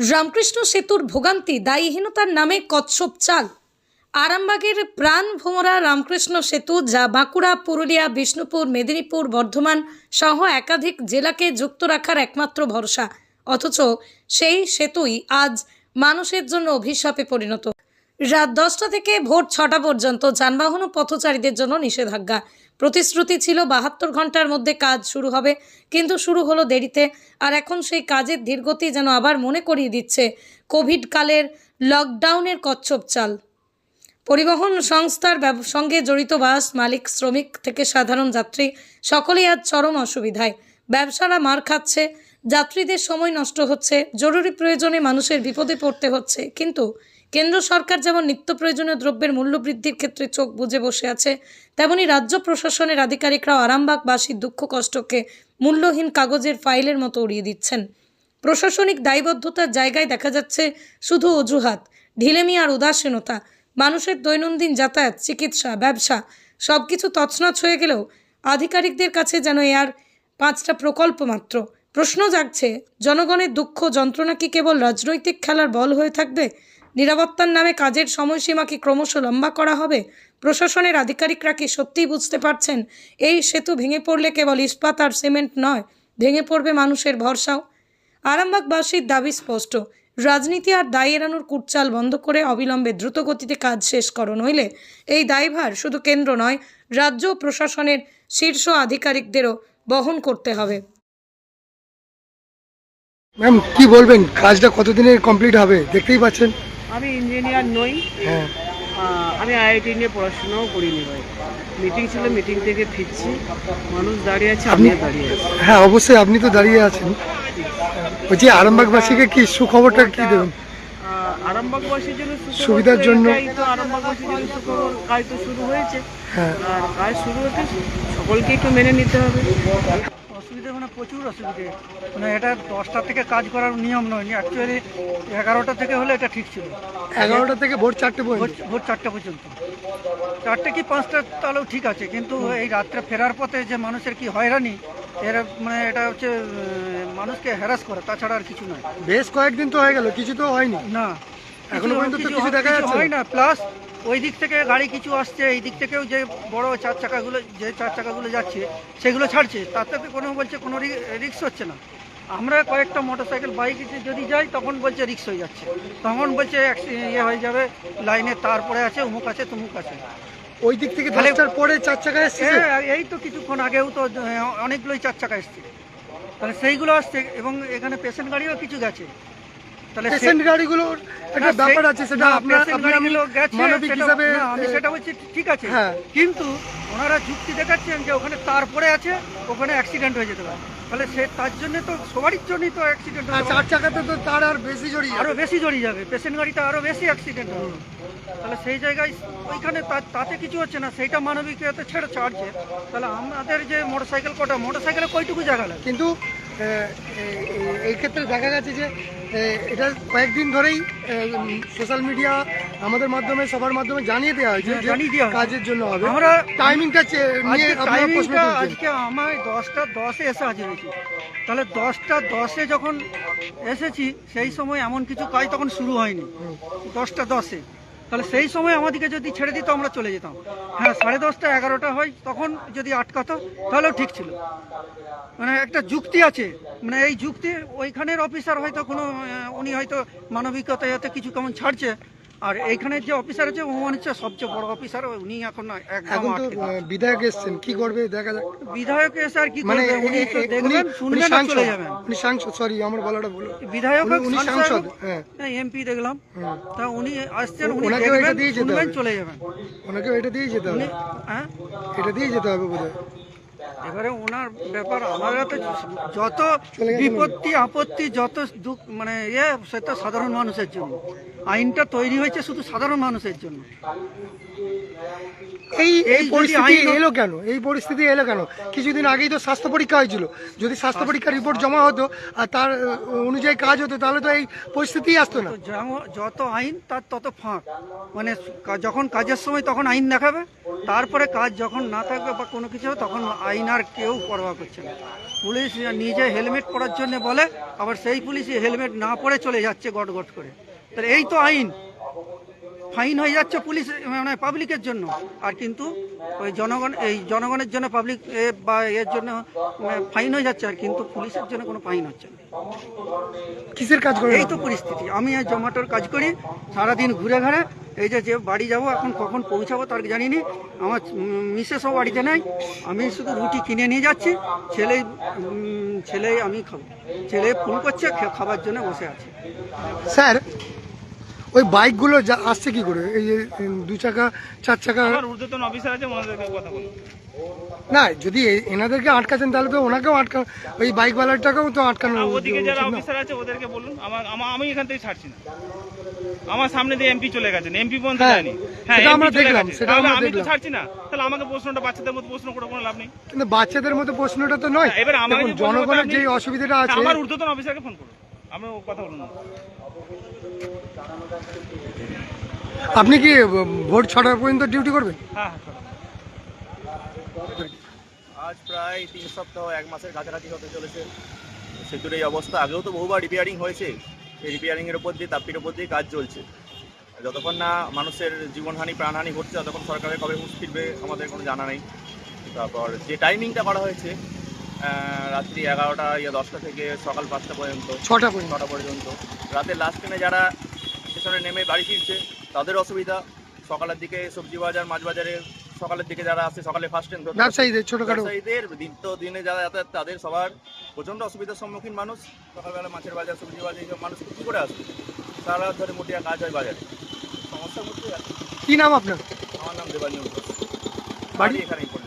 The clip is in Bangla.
রামকৃষ্ণ সেতুর ভোগান্তি, দায়ীহীনতার নামে কচ্ছপ চাল। আরামবাগের প্রাণ ভোমরা রামকৃষ্ণ সেতু যা বাঁকুড়া, পুরুলিয়া, বিষ্ণুপুর, মেদিনীপুর, বর্ধমান সহ একাধিক জেলাকে যুক্ত রাখার একমাত্র ভরসা। অথচ সেই সেতুই আজ মানুষের জন্য অভিশাপে পরিণত। রাত দশটা থেকে ভোর ছটা পর্যন্ত যানবাহন ও পথচারীদের জন্য নিষেধাজ্ঞা। প্রতিশ্রুতি ছিল বাহাত্তর ঘণ্টার মধ্যে কাজ শুরু হবে, কিন্তু শুরু হলো দেরিতে। আর এখন সেই কাজের ধীরগতি যেন আবার মনে করিয়ে দিচ্ছে কোভিড কালের লকডাউনের কচ্ছপ চাল। পরিবহন সংস্থার সঙ্গে জড়িত বাস, মালিক, শ্রমিক থেকে সাধারণ যাত্রী, সকলেই আজ চরম অসুবিধায়। ব্যবসারা মার খাচ্ছে, যাত্রীদের সময় নষ্ট হচ্ছে, জরুরি প্রয়োজনে মানুষের বিপদে পড়তে হচ্ছে, কিন্তু কেন্দ্র সরকার যেমন নিত্য প্রয়োজনীয় দ্রব্যের মূল্য বৃদ্ধির ক্ষেত্রে চোখ বুজে বসে আছে, তেমনি রাজ্য প্রশাসনের আধিকারিকরাও আরামবাগবাসীর দুঃখ কষ্টকে মূল্যহীন কাগজের ফাইলের মতো উড়িয়ে দিচ্ছেন। প্রশাসনিক দায়বদ্ধতার জায়গায় দেখা যাচ্ছে শুধু অজুহাত, ঢিলেমি আর উদাসীনতা, মানুষের দৈনন্দিন যাতায়াত, চিকিৎসা, ব্যবসা সব কিছু তছনছ হয়ে গেলেও আধিকারিকদের কাছে যেন এ আর পাঁচটা প্রকল্প মাত্র। প্রশ্ন জাগছে, জনগণের দুঃখ যন্ত্রণা কি কেবল রাজনৈতিক খেলার বল হয়ে থাকবে? নিরাপত্তার নামে কাজের সময়সীমা কি ক্রমশ লম্বা করা হবে? প্রশাসনের আধিকারিকরা কি সত্যিই বুঝতে পারছেন? এই সেতু ভেঙে পড়লে কেবল ইস্পাত আর সিমেন্ট নয়, ভেঙে পড়বে মানুষের ভরসাও। আরামবাগবাসীর দাবি স্পষ্ট, রাজনীতি আর দায় এড়ানোর কুটচাল বন্ধ করে অবিলম্বে দ্রুত গতিতে কাজ শেষ করো, নইলে এই দায়ভার শুধু কেন্দ্র নয়, রাজ্য প্রশাসনের শীর্ষ আধিকারিকদেরও বহন করতে হবে। ম্যাম, কি বলবেন? কাজটা কতদিনে কমপ্লিট হবে? দেখতেই পাচ্ছেন। আমি ইঞ্জিনিয়ার নই। হ্যাঁ। আমি আইআইটি নিয়ে পড়াশোনাও করিনি ভাই। মিটিং ছিল মিটিং থেকে ফিরছি। মানুষ দাঁড়িয়ে আছে আমিও দাঁড়িয়ে আছি। হ্যাঁ অবশ্যই আপনি তো দাঁড়িয়ে আছেন। বলছি আরামবাগবাসীকে কি সুখবরটা কি দেবেন? আরামবাগবাসীর জন্য সুবিধার জন্য- তো আরামবাগবাসীর জন্য সুখবর কাজ তো শুরু হয়েছে। হ্যাঁ। আর কাজ শুরু হতে সকলকে একটু মেনে নিতে হবে। অসুবিধা মানে প্রচুর অসুবিধে। মানে এটা দশটা থেকে কাজ করার নিয়ম নয় অ্যাকচুয়ালি এগারোটা থেকে হলে এটা ঠিক ছিল। এগারোটা থেকে ভোর চারটে ভোর চারটে পর্যন্ত। চারটে কি পাঁচটা তাহলেও ঠিক আছে কিন্তু এই রাত্রে ফেরার পথে যে মানুষের কি হয়রানি এর মানে এটা হচ্ছে মানুষকে হ্যারাস করে তাছাড়া আর কিছু নয়। বেশ কয়েকদিন তো হয়ে গেল কিছু তো হয়নি। না। এখনও পর্যন্ত তো কিছু দেখা যাচ্ছে হয় না। প্লাস ওই দিক থেকে গাড়ি কিছু আসছে এই দিক থেকেও যে বড় চার চাকাগুলো যে চার চাকাগুলো যাচ্ছে সেগুলো ছাড়ছে। তাতে কোনো বলছে কোনো রিক্স হচ্ছে না। আমরা কয়েকটা মোটরসাইকেল বাইক যদি যাই তখন বলছে রিক্স হয়ে যাচ্ছে। তখন বলছে ইয়ে হয়ে যাবে লাইনে তারপরে আছে উমুক আছে তুমুক আছে। ওই দিক থেকে তাহলে- পরে চার চাকা এসছে এই তো কিছুক্ষণ আগেও তো অনেকগুলোই চার চাকা এসছে। তাহলে সেইগুলো আসছে এবং এখানে পেশেন্ট গাড়িও কিছু গেছে। পেশেন্ট গাড়িগুলোর একটা ব্যাপার আছে সেটা আপনার মানবিক সেটা- হিসাবে আমি সেটা বলছি ঠিক আছে। হ্যাঁ। কিন্তু ওনারা যুক্তি দেখাচ্ছেন যে ওখানে তারপরে আছে ওখানে অ্যাক্সিডেন্ট হয়ে যেতে পারে। তাহলে সে তার জন্য তো সবারই জন্যই তো অ্যাক্সিডেন্ট চার চাকাতে তো তার আর বেশি জড়িয়ে আরও বেশি জড়িয়ে যাবে। পেশেন্ট গাড়িতে আরও বেশি অ্যাক্সিডেন্ট হবে। তাহলে সেই জায়গায় ওইখানে তাতে কিছু হচ্ছে না সেইটা মানবিকতা ছেড়ে ছাড়ছে। তাহলে আমাদের যে মোটরসাইকেল কটা মোটরসাইকেলে কয়টুকু জায়গা লাগে? কিন্তু এই- ক্ষেত্রে দেখা গেছে যে এটা কয়েকদিন ধরেই সোশ্যাল মিডিয়া আমাদের মাধ্যমে সবার মাধ্যমে জানিয়ে দেওয়া হয়েছে হ্যাঁ, জানিয়ে দেওয়া কাজের জন্য হবে। আমরা টাইমিংটা টাইমিংটা আজকে আমার দশটা দশে এসে হাজির হয়েছি। তাহলে দশটা দশে যখন এসেছি সেই সময় এমন কিছু কাজ তখন শুরু হয়নি। দশটা দশে। তাহলে সেই সময় আমাদেরকে যদি ছেড়ে দিত, আমরা চলে যেতাম। হ্যাঁ সাড়ে দশটা, এগারোটা হয়, তখন যদি আটকাতো, তাহলেও ঠিক ছিল। মানে একটা যুক্তি আছে। মানে এই যুক্তি, ওইখানের অফিসার হয়তো কোনো উনি হয়তো মানবিকতায় হয়তো কিছু কেমন ছাড়ছে আর এইখানের যে অফিসার আছে ও মানে হচ্ছে সবচেয়ে বড় অফিসার উনি এখন এখন তো বিধায়ক এসছেন কি করবে দেখা যাক। বিধায়ক এসে আর কি মানে উনি দেখবেন শুনবেন আর চলে যাবেন। উনি সাংসদ সরি আমার বলাটা ভুল। বিধায়ক উনি- সাংসদ হ্যাঁ। এমপি দেখলাম। তা উনি আসছেন উনি দেখবেন শুনবেন। চলে যাবেন। ওনাকেও এটা দিয়ে যেতে হবে। হ্যাঁ? এটা দিয়ে যেতে হবে বোধহয়। এবারে ওনার ব্যাপার আমার তো যত বিপত্তি আপত্তি যত দুঃখ মানে ইয়ে সেটা সাধারণ মানুষের জন্য। আইনটা তৈরি হয়েছে শুধু সাধারণ মানুষের জন্য। এই এই পরিস্থিতি এলো কেন? এই পরিস্থিতি এলো কেন? কিছুদিন আগেই তো স্বাস্থ্য পরীক্ষা হয়েছিল। যদি স্বাস্থ্য পরীক্ষার রিপোর্ট জমা হতো আর তার অনুযায়ী কাজ হতো তাহলে তো এই পরিস্থিতি আসতো না। যত আইন তার তত ফাঁক। মানে যখন কাজের সময় তখন আইন দেখাবে তারপরে কাজ যখন না থাকবে বা কোনো কিছু হবে তখন আইন আর কেউ পরোয়া করছে না। পুলিশ নিজে হেলমেট পরার জন্য বলে আবার সেই পুলিশই হেলমেট না পরে চলে যাচ্ছে গট গট করে। তাহলে এই তো আইন। ফাইন হয়ে যাচ্ছে পুলিশ মানে পাবলিকের জন্য। আর কিন্তু ওই জনগণ এই জনগণের জন্য পাবলিক বা এর জন্য ফাইন হয়ে যাচ্ছে আর কিন্তু পুলিশের জন্য কোনো ফাইন হচ্ছে না। কিসের কাজ করেন এই তো পরিস্থিতি। আমি এই জোম্যাটোর কাজ করি সারাদিন ঘুরে ঘুরে এই যে যে বাড়ি যাব এখন কখন পৌঁছাবো তার জানি নি আমার মিসেসও বাড়িতে নাই আমি শুধু রুটি কিনে নিয়ে যাচ্ছি ছেলে ছেলে আমি খাব। ছেলে ফোন করছে খাবার জন্য বসে আছে। স্যার ওই বাইকগুলো যা আসছে কি করে? এই যে দু চাকা চার চাকা ঊর্ধ্বতন অফিসার আছে ওনাদেরকে কথা বলুন। না যদি এনাদেরকে আটকাছেন তাহলে তো ওনাকেও আটকা ওই বাইক বাইকওয়ালাটাকেও তো আটকানো ওদিকে যারা অফিসার আছে ওদেরকে বলুন। আমার আমি এখান থেকে ছাড়ছি না। আমার সামনে দিয়ে এমপি চলে গেছেন। এমপি পর্যন্ত হ্যাঁ, হ্যাঁ আমরা দেখলাম, সেটা আমরা আমি তো ছাড়ছি না। তাহলে আমাকে প্রশ্নটা বাচ্চাদের মতো প্রশ্ন করে কোনো লাভ নেই? কিন্তু বাচ্চাদের মতো প্রশ্নটা তো নয়। এবার আমাকে দেখুন, যে প্রশ্ন করতে জনগণের যে অসুবিধাটা আছে আমার ঊর্ধ্বতন অফিসারকে ফোন করুন। আমি কথা বলুন আপনি কি ভ- ভোর ছটা পর্যন্ত ডিউটি করবেন? হ্যাঁ হ্যাঁ আজ প্রায় তিন সপ্তাহ এক মাসের কাছাকাছি হতে চলেছে। সেতুর এই অবস্থা। আগেও তো বহুবার রিপেয়ারিং হয়েছে। এই রিপেয়ারিংয়ের উপর দিয়ে তাপ্তির উপর দিয়ে কাজ চলছে। যতক্ষণ না মানুষের জীবনহানি প্রাণহানি ঘটছে ততক্ষণ সরকারের কবে হুঁশ ফিরবে আমাদের কোনো জানা নেই। তারপর যে টাইমিংটা করা হয়েছে রাত্রি এগারোটা ইয়া দশটা থেকে সকাল পাঁচটা পর্যন্ত। ছটা পর্যন্ত। ছটা পর্যন্ত। রাতের লাস্ট ট্রেনে যারা স্টেশনে নেমে বাড়ি ফিরছে তাদের অসুবিধা। সকালের দিকে সবজি বাজার মাছ বাজারে সকালের দিকে যারা আসে সকালে ফার্স্ট ট্রেন ব্যবসায়ীদের ছোটখাটো। ব্যবসায়ীদের নিত্য দিনে যারা যাতায়াত তাদের সবার প্রচণ্ড অসুবিধার সম্মুখীন মানুষ। সকালবেলা মাছের বাজার সবজি বাজার এইসব মানুষ কী করে আসবে? সারা ধরে মোটিয়া কাজ হয় বাজারে। সমস্যার মধ্যে আছে। কি নাম আপনার? আমার নাম দেবাঞ্জন? বাড়ি এখানেই পড়ে।